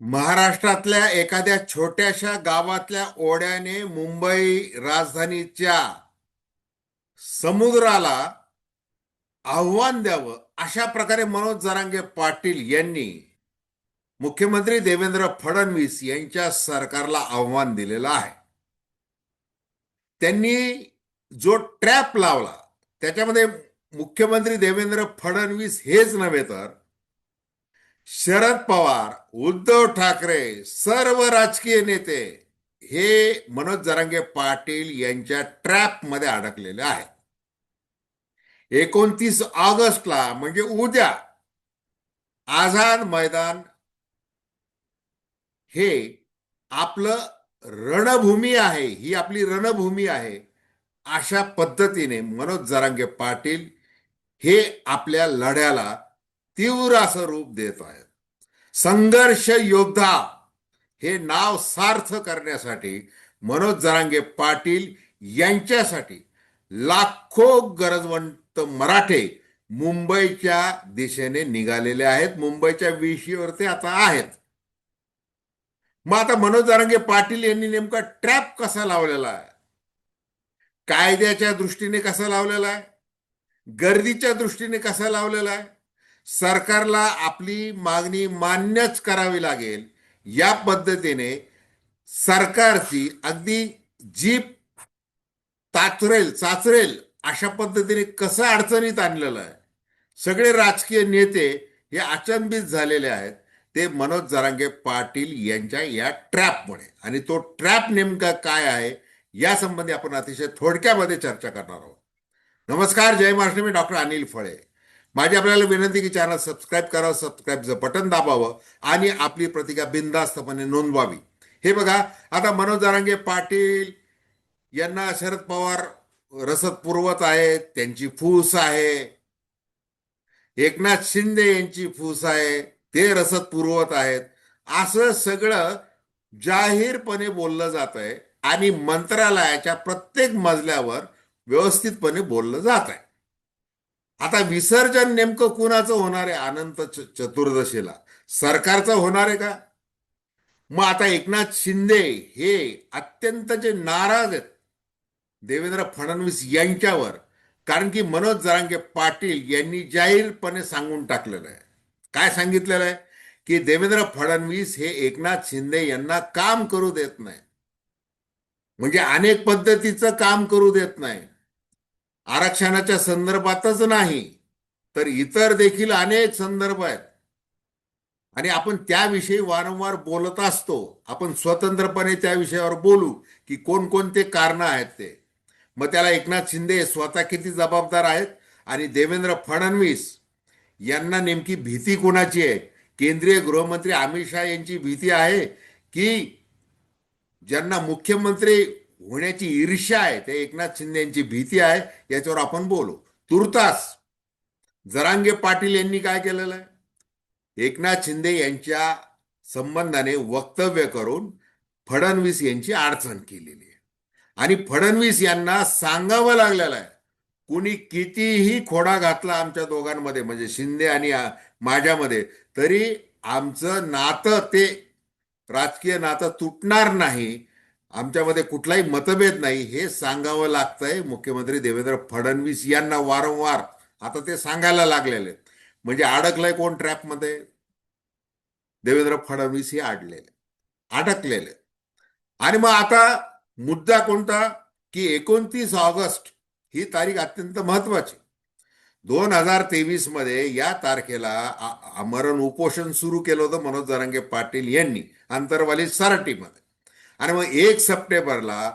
महाराष्ट्रातल्या एखाद्या छोट्याशा गावातल्या ओढ्याने मुंबई राजधानीच्या समुद्राला आव्हान द्यावं अशा प्रकारे मनोज जरांगे पाटील यांनी मुख्यमंत्री देवेंद्र फडणवीस यांच्या सरकारला आव्हान दिलेलं आहे. त्यांनी जो ट्रॅप लावला त्याच्यामध्ये मुख्यमंत्री देवेंद्र फडणवीस हेच नव्हे तर शरद पवार उद्धव ठाकरे सर्व राजकीय नेते हे मनोज जरांगे पाटील यांच्या ट्रॅपमध्ये अडकलेले आहेत. एकोणतीस ऑगस्टला म्हणजे उद्या आझाद मैदान हे आपलं रणभूमी आहे ही आपली रणभूमी आहे अशा पद्धतीने मनोज जरांगे पाटील हे आपल्या लढ्याला तीव्र असं रूप देत आहे संघर्ष योद्धा हे नाव सार्थ करण्यासाठी मनोज जरांगे पाटील यांच्यासाठी लाखो गरजवंत मराठे मुंबईच्या दिशेने निघालेले आहेत. मुंबईच्या विषयीवर ते आता आहेत. मग आता मनोज जरांगे पाटील यांनी नेमका ट्रॅप कसा लावलेला आहे? कायद्याच्या दृष्टीने कसा लावलेला आहे? गर्दीच्या दृष्टीने कसा लावलेला आहे? सरकारला आपली मागणी मान्यच करावी लागेल. या पद्धतीने सरकारची अगदी जीप ताचरेल चाचरेल अशा पद्धतीने कसं अडचणीत आणलेलं आहे? सगळे राजकीय नेते हे अचंबित झालेले आहेत. ते मनोज जरांगे पाटील यांच्या या ट्रॅपमुळे. आणि तो ट्रॅप नेमका काय आहे? या संबंधी आपण अतिशय थोडक्यामध्ये चर्चा करणार आहोत. नमस्कार जय महाराष्ट्र मी डॉक्टर अनिल फळे. माझी आपल्याला विनंती की चॅनल सबस्क्राईब करावं सबस्क्राईबचं बटन दाबावं आणि आपली प्रतिका बिनधास्तपणे नोंदवावी. हे बघा आता मनोज जरांगे पाटील यांना शरद पवार रसद पुरवत आहेत त्यांची फूस आहे. एकनाथ शिंदे यांची फूस आहे ते रसद पुरवत आहेत. असं सगळं जाहीरपणे बोललं जात आहे आणि मंत्रालयाच्या प्रत्येक मजल्यावर व्यवस्थितपणे बोललं जात आहे. आता विसर्जन नेमकं कुणाचं होणार आहे? अनंत च- चतुर्दशीला. सरकारचं होणार आहे का? मग आता एकनाथ शिंदे हे अत्यंत जे नाराज आहेत देवेंद्र फडणवीस यांच्यावर कारण की मनोज जरांगे पाटील यांनी जाहीरपणे सांगून टाकलेलं आहे. काय सांगितलेलं आहे? की देवेंद्र फडणवीस हे एकनाथ शिंदे यांना काम करू देत नाही. म्हणजे अनेक पद्धतीचं काम करू देत नाही. आरक्षणाच्या संदर्भातच नाही तर इतर देखील अनेक संदर्भ आहेत. आणि आपण त्याविषयी वारंवार बोलत असतो. आपण स्वतंत्रपणे त्या विषयावर बोलू की कोणकोणते कारण आहेत ते. मग त्याला एकनाथ शिंदे स्वतः किती जबाबदार आहेत? आणि देवेंद्र फडणवीस यांना नेमकी भीती कोणाची आहे? केंद्रीय गृहमंत्री अमित शहा यांची भीती आहे की ज्यांना मुख्यमंत्री होण्याची ईर्ष्या आहे. ते एकनाथ शिंदे यांची भीती आहे याच्यावर आपण बोलू. तुर्तास जरांगे पाटील यांनी काय केलेलं आहे? एकनाथ शिंदे यांच्या संबंधाने वक्तव्य करून फडणवीस यांची अडचण केलेली आहे. आणि फडणवीस यांना सांगावं लागलेलं आहे. कुणी कितीही खोडा घातला आमच्या दोघांमध्ये म्हणजे शिंदे आणि माझ्यामध्ये तरी आमचं नातं ते राजकीय नातं तुटणार नाही. आमच्यामध्ये कुठलाही मतभेद नाही. हे सांगावं लागतंय मुख्यमंत्री देवेंद्र फडणवीस यांना वारंवार. आता ते सांगायला लागलेले आहेत. म्हणजे अडकलंय कोण ट्रॅपमध्ये देवेंद्र फडणवीस हे अडलेले अडकलेले आणि मग आता मुद्दा कोणता? की एकोणतीस ऑगस्ट ही तारीख अत्यंत महत्वाची दोन हजार तेवीसमध्ये या तारखेला आमरण उपोषण सुरू केलं होतं मनोज जरांगे पाटील यांनी. आंतरवाली सराटीमध्ये. आणि मग एक सप्टेंबरला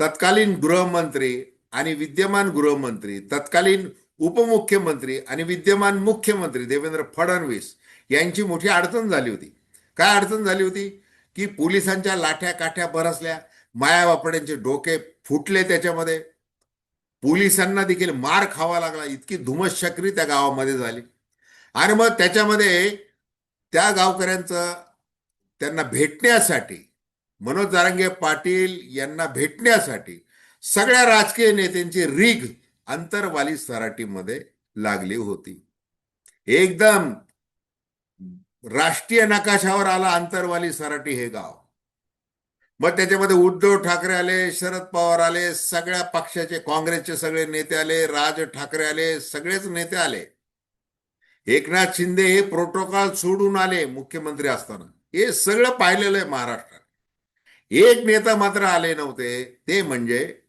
तत्कालीन गृहमंत्री आणि विद्यमान गृहमंत्री तत्कालीन उपमुख्यमंत्री आणि विद्यमान मुख्यमंत्री देवेंद्र फडणवीस यांची मोठी अडचण झाली होती. काय अडचण झाली होती? की पोलिसांच्या लाठ्या काठ्या बरसल्या माया बापड्यांचे डोके फुटले त्याच्यामध्ये. पोलिसांना देखील मार खावा लागला इतकी धुमशक्री त्या गावामध्ये झाली. आणि मग त्याच्यामध्ये त्या गावकऱ्यांचं त्यांना भेटण्यासाठी मनोज जारंगे पाटील यांना भेटण्यासाठी सगळ्या राजकीय नेत्यांची रीग अंतरवाली सराटीमध्ये लागली होती. एकदम राष्ट्रीय नकाशावर आला आंतरवाली सराटी हे गाव. मग त्याच्यामध्ये उद्धव ठाकरे आले शरद पवार आले सगळ्या पक्षाचे काँग्रेसचे सगळे नेते आले राज ठाकरे आले सगळेच नेते आले. एकनाथ शिंदे हे प्रोटोकॉल सोडून आले मुख्यमंत्री असताना. हे सगळं पाहिलेलं आहे महाराष्ट्रात. एक नेता मात्र आले नव्हते. ते म्हणजे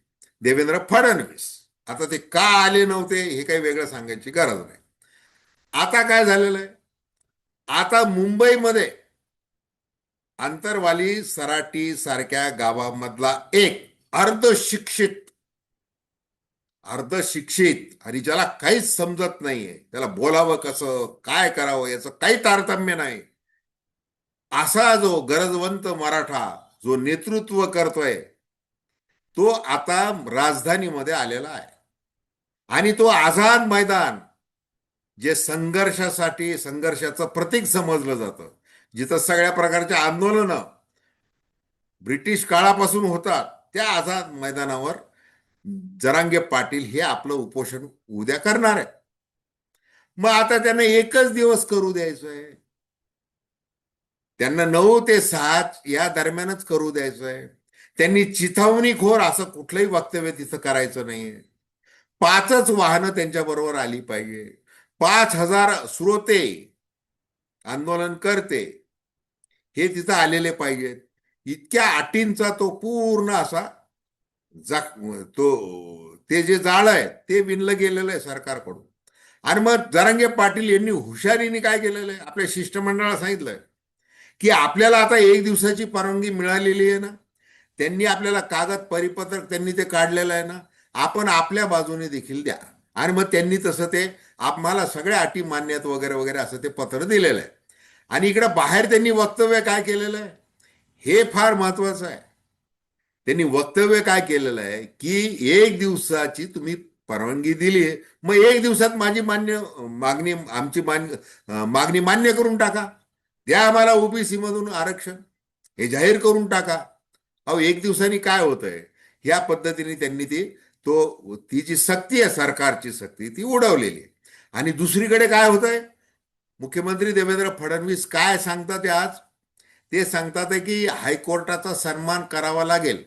देवेंद्र फडणवीस. आता ते का आले नव्हते हे काही वेगळं सांगायची गरज नाही. आता काय झालेलं आहे? आता मुंबईमध्ये आंतरवाली सराटी सारख्या गावामधला एक अर्धशिक्षित अर्धशिक्षित आणि ज्याला काहीच समजत नाहीये त्याला बोलावं कसं काय करावं याचं काही तारतम्य नाही. असा जो गरजवंत मराठा जो नेतृत्व करतोय तो आता राजधानीमध्ये आलेला आहे. आणि तो आझाद मैदान जे संघर्षासाठी संघर्षाचं प्रतीक समजलं जातं. जिथं सगळ्या प्रकारचे आंदोलनं ब्रिटिश काळापासून होतात त्या आझाद मैदानावर जरांगे पाटील हे आपलं उपोषण उद्या करणार आहे मग आता त्यांना एकच दिवस करू द्यायचं आहे त्यांना नऊ ते सात या दरम्यानच करू द्यायचं आहे त्यांनी चिथावणीखोर असं कुठलंही वक्तव्य तिथं करायचं नाहीये. पाचच वाहनं त्यांच्याबरोबर आली पाहिजे. पाच हजार श्रोते आंदोलन करते. हे तिथं आलेले पाहिजेत. इतक्या अटींचा तो पूर्ण असा जा तो ते जे जाळ आहे ते विणलं गेलेलं आहे सरकारकडून. आणि मग जरांगे पाटील यांनी हुशारीने काय केलेलं आहे? आपल्या शिष्टमंडळाला सांगितलंय. की आपल्याला आता एक दिवसाची परवानगी मिळालेली आहे ना त्यांनी आपल्याला कागद परिपत्रक त्यांनी ते काढलेलं आहे ना आपण आपल्या बाजूने देखील द्या. आणि मग त्यांनी तसं ते आम्हाला सगळ्या अटी मान्यत वगैरे वगैरे असं ते पत्र दिलेलं आहे. आणि इकडं बाहेर त्यांनी वक्तव्य काय केलेलं आहे? हे फार महत्वाचं आहे. त्यांनी वक्तव्य काय केलेलं आहे? की एक दिवसाची तुम्ही परवानगी दिली आहे. मग एक दिवसात माझी मान्य मागणी आमची मान्य मागणी मान्य करून टाका. द्या आम्हाला ओबीसी मधून आरक्षण. हे जाहीर करून टाका. अहो एक दिवसांनी काय होतंय? ह्या पद्धतीने त्यांनी ती तो ती जी सक्ती आहे सरकारची सक्ती ती उडवलेली आहे. आणि दुसरीकडे काय होतंय? मुख्यमंत्री देवेंद्र फडणवीस काय सांगतात आज? ते सांगतात की हायकोर्टाचा सन्मान करावा लागेल.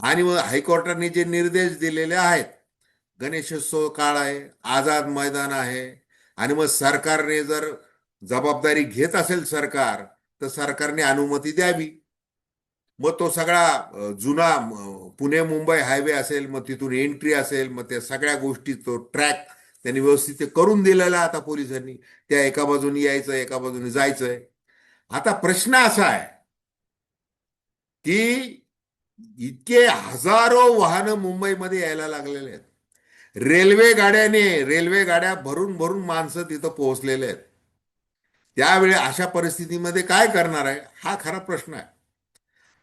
आणि मग हायकोर्टाने जे निर्देश दिलेले आहेत गणेशोत्सव काळ आहे आझाद मैदान आहे आणि मग सरकारने जर जबाबदारी घेत असेल सरकार तर सरकारने अनुमती द्यावी. मग तो सगळा जुना पुणे मुंबई हायवे असेल मग तिथून एंट्री असेल मग त्या सगळ्या गोष्टी तो ट्रॅक त्यांनी व्यवस्थित ते करून दिलेला आता पोलिसांनी. त्या एका बाजूने यायचं एका बाजूने जायचंय. आता प्रश्न असा आहे की इतके हजारो वाहनं मुंबईमध्ये यायला लागलेले आहेत. रेल्वे गाड्याने रेल्वे गाड्या भरून भरून माणसं तिथं पोहोचलेले आहेत. त्यावेळी अशा परिस्थितीमध्ये काय करणार आहे? हा खरा प्रश्न आहे.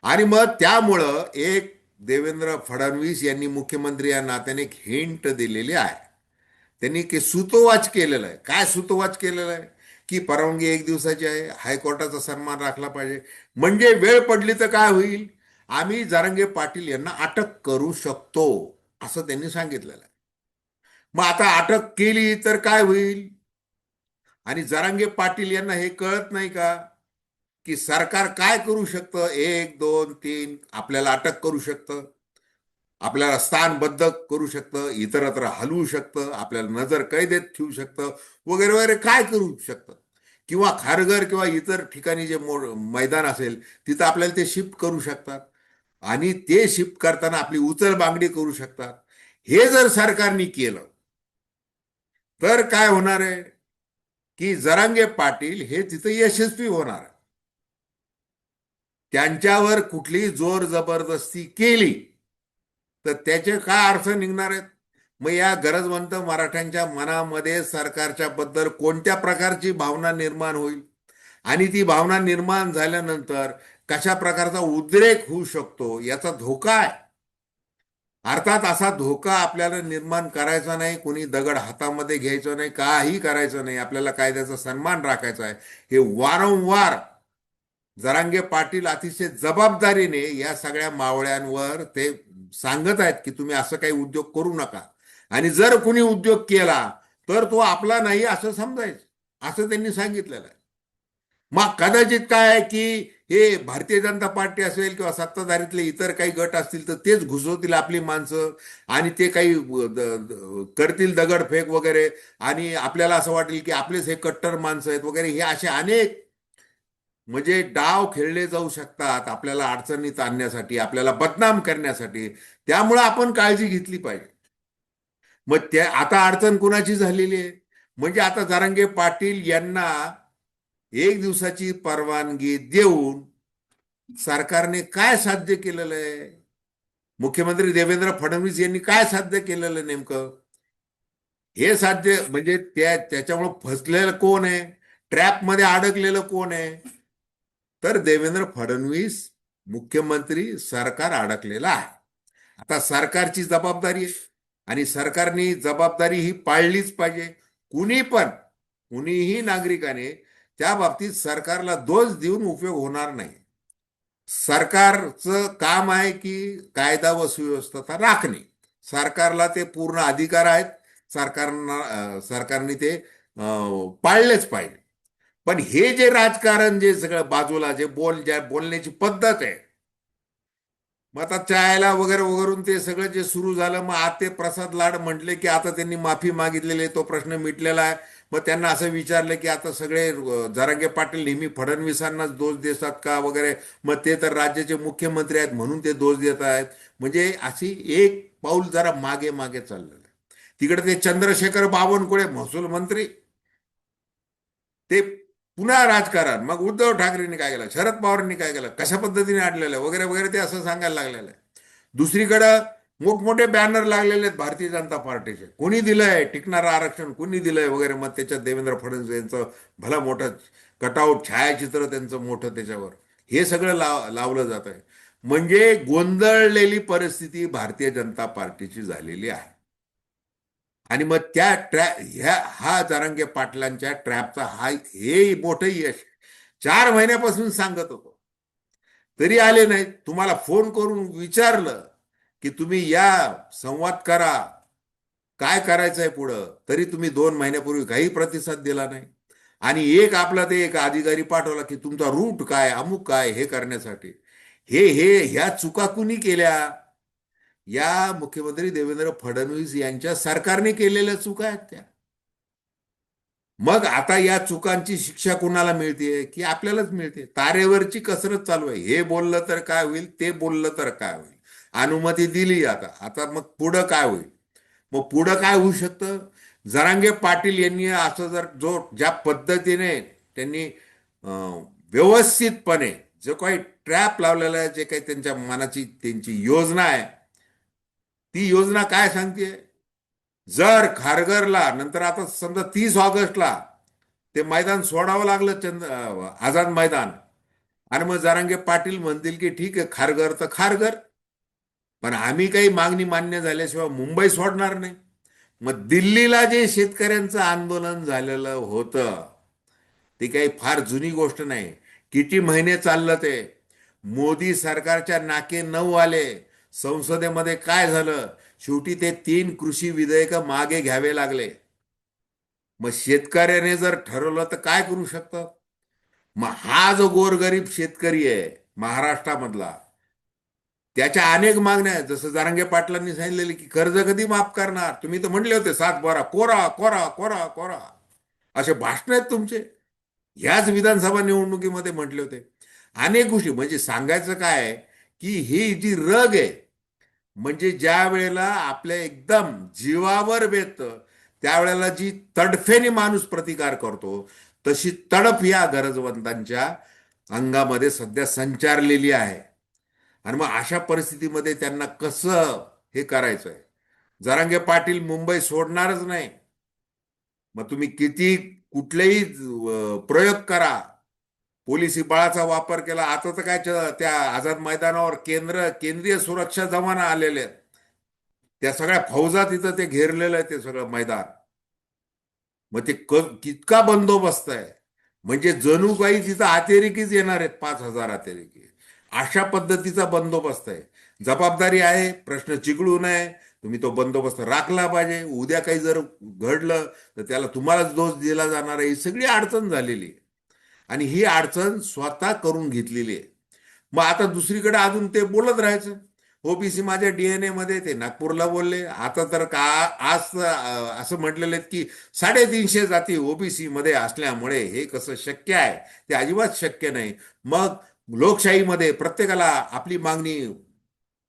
आणि मग त्यामुळं एक देवेंद्र फडणवीस यांनी मुख्यमंत्री या नात्याने एक हिंट दिलेली आहे. त्यांनी की सुतोवाच केलेलं आहे. काय सुतोवाच केलेलं आहे? की परवानगी एक दिवसाची आहे हायकोर्टाचा सन्मान राखला पाहिजे. म्हणजे वेळ पडली तर काय होईल? आम्ही जारंगे पाटील यांना अटक करू शकतो असं त्यांनी सांगितलेलं आहे. मग आता अटक केली तर काय होईल? आणि जरांगे पाटील यांना हे कळत नाही का? की सरकार काय करू शकतं? एक दोन तीन आपल्याला अटक करू शकतं. आपल्याला स्थानबद्ध करू शकतं. इतरत्र हलवू शकतं. आपल्याला नजर कैदेत ठेवू शकतं. वगैरे वगैरे काय करू शकतं? किंवा खारघर किंवा इतर ठिकाणी जे मो मैदान असेल तिथं आपल्याला ते शिफ्ट करू शकतात. आणि ते शिफ्ट करताना आपली उचल बांगडी करू शकतात. हे जर सरकारने केलं तर काय होणार आहे? की जरांगे पाटील हे तिथं यशस्वी होणार. त्यांच्यावर कुठली जोर जबरदस्ती केली तर त्याचे काय अर्थ निघणार आहेत? मग या गरजवंत मराठ्यांच्या मनामध्ये सरकारच्या बद्दल कोणत्या प्रकारची भावना निर्माण होईल? आणि ती भावना निर्माण झाल्यानंतर कशा प्रकारचा उद्रेक होऊ शकतो याचा धोका आहे? अर्थात असा धोका आपल्याला निर्माण करायचा नाही कोणी दगड हातामध्ये घ्यायचं नाही काही करायचं नाही आपल्याला कायद्याचा सन्मान राखायचा आहे. हे वारंवार जरांगे पाटील अतिशय जबाबदारीने या सगळ्या मावळ्यांवर ते सांगत आहेत की तुम्ही असं काही उद्योग करू नका. आणि जर कुणी उद्योग केला तर तो आपला नाही असं समजायचं. असं त्यांनी सांगितलेलं आहे. मग कदाचित काय आहे की हे भारतीय जनता पार्टी असेल किंवा सत्ताधारीतले इतर काही गट असतील तर तेच घुसवतील आपली माणसं आणि ते काही करतील दगडफेक वगैरे. आणि आपल्याला असं वाटेल की आपलेच हे कट्टर माणसं आहेत वगैरे. हे असे अनेक म्हणजे डाव खेळले जाऊ शकतात आपल्याला अडचणीत आणण्यासाठी आपल्याला बदनाम करण्यासाठी. त्यामुळं आपण काळजी घेतली पाहिजे. मग त्या आता अडचण कुणाची झालेली आहे? म्हणजे आता जारंगे पाटील यांना एक दिवसाची परवानगी देऊन सरकारने काय साध्य केलेलं आहे? मुख्यमंत्री देवेंद्र फडणवीस यांनी काय साध्य केलेलं आहे नेमकं? हे साध्य म्हणजे त्या त्याच्यामुळे फसलेलं कोण आहे? ट्रॅपमध्ये अडकलेलं कोण आहे? तर देवेंद्र फडणवीस मुख्यमंत्री सरकार अडकलेलं आहे. आता सरकारची जबाबदारी आहे आणि सरकारने जबाबदारी ही पाळलीच पाहिजे. कुणी पण कुणीही नागरिकाने त्या बाबतीत सरकारला दोष देऊन उपयोग होणार नाही. सरकारचं काम आहे की कायदा व सुव्यवस्था राखणे. सरकारला ते पूर्ण अधिकार आहेत. सरकारना सरकारने ते पाळलेच पाहिजे. पण हे जे राजकारण जे सगळं बाजूला जे बोल ज्या बोलण्याची पद्धत आहे. मग आता चायला वगैरे वगैरून ते सगळं जे सुरू झालं मग आता ते प्रसाद लाड म्हटले की आता त्यांनी माफी मागितलेली आहे तो प्रश्न मिटलेला आहे. मग त्यांना असं विचारलं की आता सगळे जरांगे पाटील नेहमी फडणवीसांनाच दोष देतात का वगैरे? मग ते तर राज्याचे मुख्यमंत्री आहेत म्हणून ते दोष देत आहेत. म्हणजे अशी एक पाऊल जरा मागे मागे चाललेलं आहे. तिकडे ते चंद्रशेखर बावनकुळे महसूल मंत्री. ते पुन्हा राजकारण. मग उद्धव ठाकरेंनी काय केलं? शरद पवारांनी काय केलं? कशा पद्धतीने आणलेलं वगैरे वगैरे ते असं सांगायला लागलेलं आहे. दुसरीकडं मोठमोठे बॅनर लागलेले आहेत भारतीय जनता पार्टीचे. कोणी दिलंय? टिकणारं आरक्षण कोणी दिलंय वगैरे? मग त्याच्यात देवेंद्र फडणवीस यांचं भलं मोठं कटआउट छायाचित्र त्यांचं मोठं त्याच्यावर. हे सगळं लाव लावलं जात आहे. म्हणजे गोंधळलेली परिस्थिती भारतीय जनता पार्टीची झालेली आहे. आणि मग त्या ट्रॅ ह्या हा जरांगे पाटलांच्या ट्रॅपचा हा हे मोठं यश चार महिन्यापासून सांगत होतो. तरी आले नाहीत. तुम्हाला फोन करून विचारलं. की तुम्ही या संवाद करा. काय करायचंय पुढं? तरी तुम्ही दोन महिन्यापूर्वी काही प्रतिसाद दिला नाही. आणि एक आपला ते एक अधिकारी पाठवला की तुमचा रूट काय अमुक काय हे करण्यासाठी. हे हे ह्या चुका कुणी केल्या? या मुख्यमंत्री देवेंद्र फडणवीस यांच्या सरकारने केलेल्या चुका आहेत त्या. मग आता या चुकांची शिक्षा कुणाला मिळते की आपल्यालाच मिळते तारेवरची कसरत चालू आहे. हे बोललं तर काय होईल? ते बोललं तर काय होईल? अनुमती दिली आता. आता मग पुढं काय होईल? मग पुढं काय होऊ शकतं? जरांगे पाटील यांनी असं जर जो ज्या पद्धतीने त्यांनी व्यवस्थितपणे जो काही ट्रॅप लावलेला आहे जे काही त्यांच्या मनाची त्यांची योजना आहे ती योजना काय सांगते? जर खारघरला नंतर आता समजा तीस ऑगस्टला ते मैदान सोडावं लागलं चंद आझाद मैदान. आणि मग जरांगे पाटील म्हणतील की ठीक आहे खारघर तर खारघर. पण आम्ही काही मागणी मान्य झाल्याशिवाय मुंबई सोडणार नाही. मग दिल्लीला जे शेतकऱ्यांचं आंदोलन झालेलं होतं ती काही फार जुनी गोष्ट नाही. किती महिने चाललं ते? मोदी सरकारच्या नाके नऊ आले. संसदेमध्ये काय झालं? शेवटी ते तीन कृषी विधेयक मागे घ्यावे लागले. मग शेतकऱ्याने जर ठरवलं तर काय करू शकतं मग हा जो गोरगरीब शेतकरी आहे महाराष्ट्रामधला त्याच्या अनेक मागण्या आहेत. जसं जारंगे पाटलांनी सांगितलेले की कर्ज कधी माफ करणार? तुम्ही तर म्हणले होते सात बारा. कोरा कोरा कोरा कोरा. असे भाषण आहेत तुमचे. ह्याच विधानसभा निवडणुकीमध्ये म्हटले होते. अनेक गोष्टी. म्हणजे सांगायचं काय की ही जी रग आहे म्हणजे ज्या वेळेला आपल्या एकदम जीवावर बेततं त्यावेळेला जी तडफेने माणूस प्रतिकार करतो तशी तडफ या गरजवंतांच्या अंगामध्ये सध्या संचारलेली आहे. आणि मग अशा परिस्थितीमध्ये त्यांना कसं हे करायचंय? जरांगे पाटील मुंबई सोडणारच नाही. मग तुम्ही किती कुठलेही प्रयोग करा. पोलिसी बळाचा वापर केला. आता तर काय त्या आझाद मैदानावर केंद्र केंद्रीय सुरक्षा जमाना आलेले आहेत. त्या सगळ्या फौजा तिथं ते घेरलेलं आहे ते सगळं मैदान. मग ते क- कितका बंदोबस्त आहे? म्हणजे जणू काही तिथं अतिरेकीच येणार आहेत पाच हजार अतिरेकी. अशा पद्धतीचा बंदोबस्त आहे. जबाबदारी आहे प्रश्न चिघळू नये तुम्ही तो बंदोबस्त राखला पाहिजे. उद्या काही जर घडलं तर त्याला तुम्हालाच दोष दिला जाणार आहे. ही सगळी अडचण झालेली आहे. आणि ही अडचण स्वतः करून घेतलेली आहे. मग आता दुसरीकडे अजून ते बोलत राहायचं. ओबीसी माझ्या डीएनए मध्ये ते नागपूरला बोलले. आता तर का आज असं म्हटलेलं आहेत की साडेतीनशे जाती ओबीसी मध्ये असल्यामुळे हे कसं शक्य आहे? ते अजिबात शक्य नाही. मग लोकशाहीमध्ये प्रत्येकाला आपली मागणी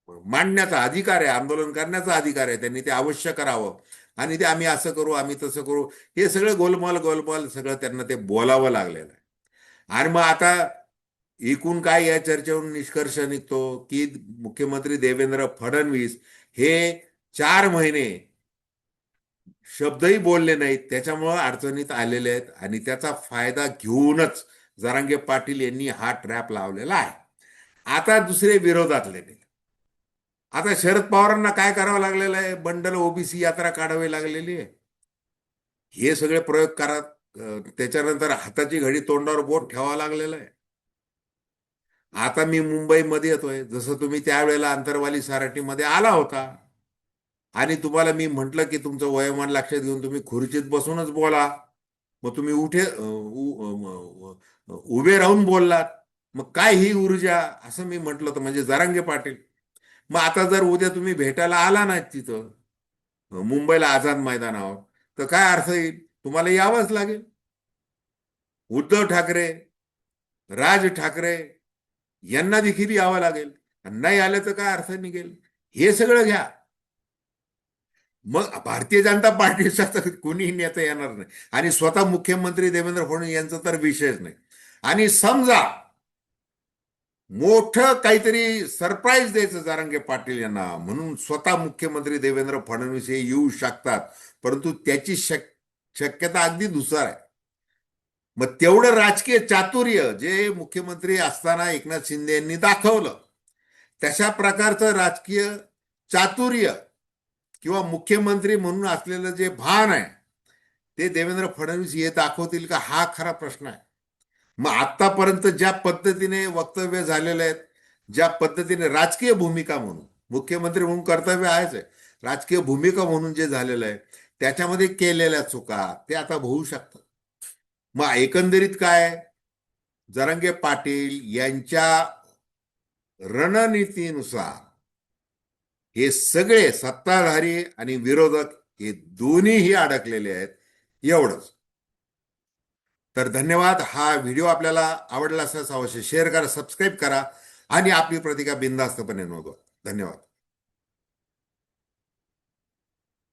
मांडण्याचा अधिकार आहे आंदोलन करण्याचा अधिकार आहे त्यांनी ते अवश्य करावं. आणि ते आम्ही असं करू आम्ही तसं करू हे सगळं गोलमाल गोलमाल सगळं त्यांना ते बोलावं लागलेलं आहे. आणि मग आता एकूण काय या चर्चेवरून निष्कर्ष निघतो की मुख्यमंत्री देवेंद्र फडणवीस हे चार महिने शब्दही बोलले नाहीत त्याच्यामुळं अडचणीत आलेले आहेत आणि त्याचा फायदा घेऊनच जरांगे पाटील यांनी हा ट्रॅप लावलेला आहे. आता दुसरे विरोधातले आता शरद पवारांना काय करावं लागलेलं आहे? बंडल ओबीसी यात्रा काढावी लागलेली आहे. हे सगळे प्रयोग करा त्याच्यानंतर हाताची घडी तोंडावर बोट ठेवावं लागलेलं आहे. आता मी मुंबईमध्ये येतोय. जसं तुम्ही त्यावेळेला अंतरवाली सराठीमध्ये आला होता. आणि तुम्हाला मी म्हटलं की तुमचं वयोमान लक्षात घेऊन तुम्ही खुर्चीत बसूनच बोला. मग तुम्ही उठे उभे राहून बोललात. मग काय ही ऊर्जा? असं मी म्हटलं होतं म्हणजे जरांगे पाटील. मग आता जर उद्या तुम्ही भेटायला आला नाहीत तिथं मुंबईला आझाद मैदानावर तर काय अर्थ येईल? तुम्हाला यावंच लागेल. उद्धव ठाकरे राज ठाकरे यांना देखील यावं लागेल. आणि नाही आलं तर काय अर्थ निघेल? हे सगळं घ्या. मग भारतीय जनता पार्टीचा तर कुणीही नेता येणार नाही. आणि स्वतः मुख्यमंत्री देवेंद्र फडणवीस यांचा तर विषयच नाही. आणि समजा मोठं काहीतरी सरप्राईज द्यायचं जारंगे पाटील यांना म्हणून स्वतः मुख्यमंत्री देवेंद्र फडणवीस हे येऊ शकतात परंतु त्याची शक शक्यता अगदी दुसर आहे. मग तेवढं राजकीय चातुर्य जे मुख्यमंत्री असताना एकनाथ शिंदे यांनी दाखवलं तशा प्रकारचं राजकीय चातुर्य किंवा मुख्यमंत्री म्हणून असलेलं जे भान आहे ते देवेंद्र फडणवीस हे दाखवतील का? हा खरा प्रश्न आहे. मग आतापर्यंत ज्या पद्धतीने वक्तव्य झालेले आहेत ज्या पद्धतीने राजकीय भूमिका म्हणून मुख्यमंत्री म्हणून कर्तव्य आहेच आहे. राजकीय भूमिका म्हणून जे झालेलं आहे त्याच्यामध्ये केलेल्या चुका ते आता होऊ शकतात. मग एकंदरीत काय जरंगे पाटील यांच्या रणनीतीनुसार हे सगळे सत्ताधारी आणि विरोधक हे दोन्हीही अडकलेले आहेत. एवढंच. तर धन्यवाद. हा व्हिडिओ आपल्याला आवडला असल्यास अवश्य शेअर करा सबस्क्राईब करा आणि आपली प्रतिका बिनधास्तपणे नोंदवा. धन्यवाद.